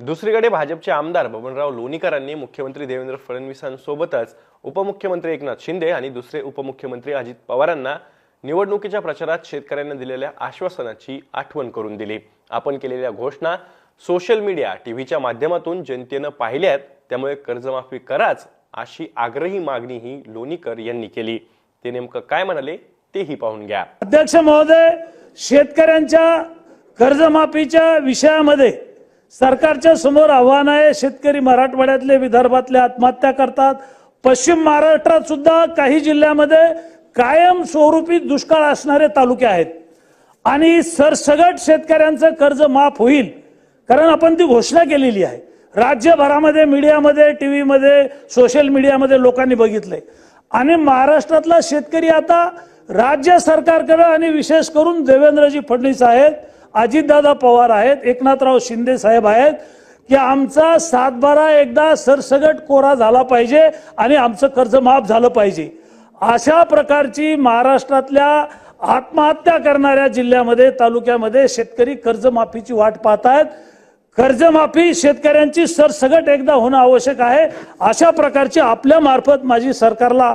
दुसरीकडे भाजपचे आमदार बबनराव लोणीकरांनी मुख्यमंत्री देवेंद्र फडणवीसांसोबतच उपमुख्यमंत्री एकनाथ शिंदे आणि दुसरे उपमुख्यमंत्री अजित पवारांना निवडणुकीच्या प्रचारात शेतकऱ्यांना दिलेल्या आश्वासनाची आठवण करून दिली. आपण केलेल्या घोषणा सोशल मीडिया टीव्हीच्या माध्यमातून जनतेनं पाहिल्यात. त्यामुळे कर्जमाफी कराच अशी आग्रही मागणीही लोणीकर यांनी केली. ते नेमकं काय म्हणाले तेही पाहून घ्या. अध्यक्ष महोदय शेतकऱ्यांच्या कर्जमाफीच्या विषयामध्ये सरकारच्या समोर आव्हान आहे. शेतकरी मराठवाड्यातले विदर्भातले आत्महत्या करतात. पश्चिम महाराष्ट्रात सुद्धा काही जिल्ह्यामध्ये कायम स्वरूपी दुष्काळ असणारे तालुके आहेत. आणि सरसगट शेतकऱ्यांचं कर्ज माफ होईल कारण आपण ती घोषणा केलेली आहे. राज्यभरामध्ये मीडियामध्ये टीव्हीमध्ये सोशल मीडियामध्ये लोकांनी बघितलंय. आणि महाराष्ट्रातला शेतकरी आता राज्य सरकारकडे आणि विशेष करून देवेंद्रजी फडणवीस आहेत. अजितदादा पवार आहेत एकनाथराव शिंदे साहेब आहेत की आमचा सातबारा एकदा सरसगट कोरा झाला पाहिजे आणि आमचं कर्ज माफ झालं पाहिजे. अशा प्रकारची महाराष्ट्रातल्या आत्महत्या करणाऱ्या जिल्ह्यामध्ये तालुक्यामध्ये शेतकरी कर्जमाफीची वाट पाहत आहेत कर्जमाफी शेतकऱ्यांची सरसगट एकदा होणं आवश्यक आहे. अशा प्रकारची आपल्या मार्फत माझी सरकारला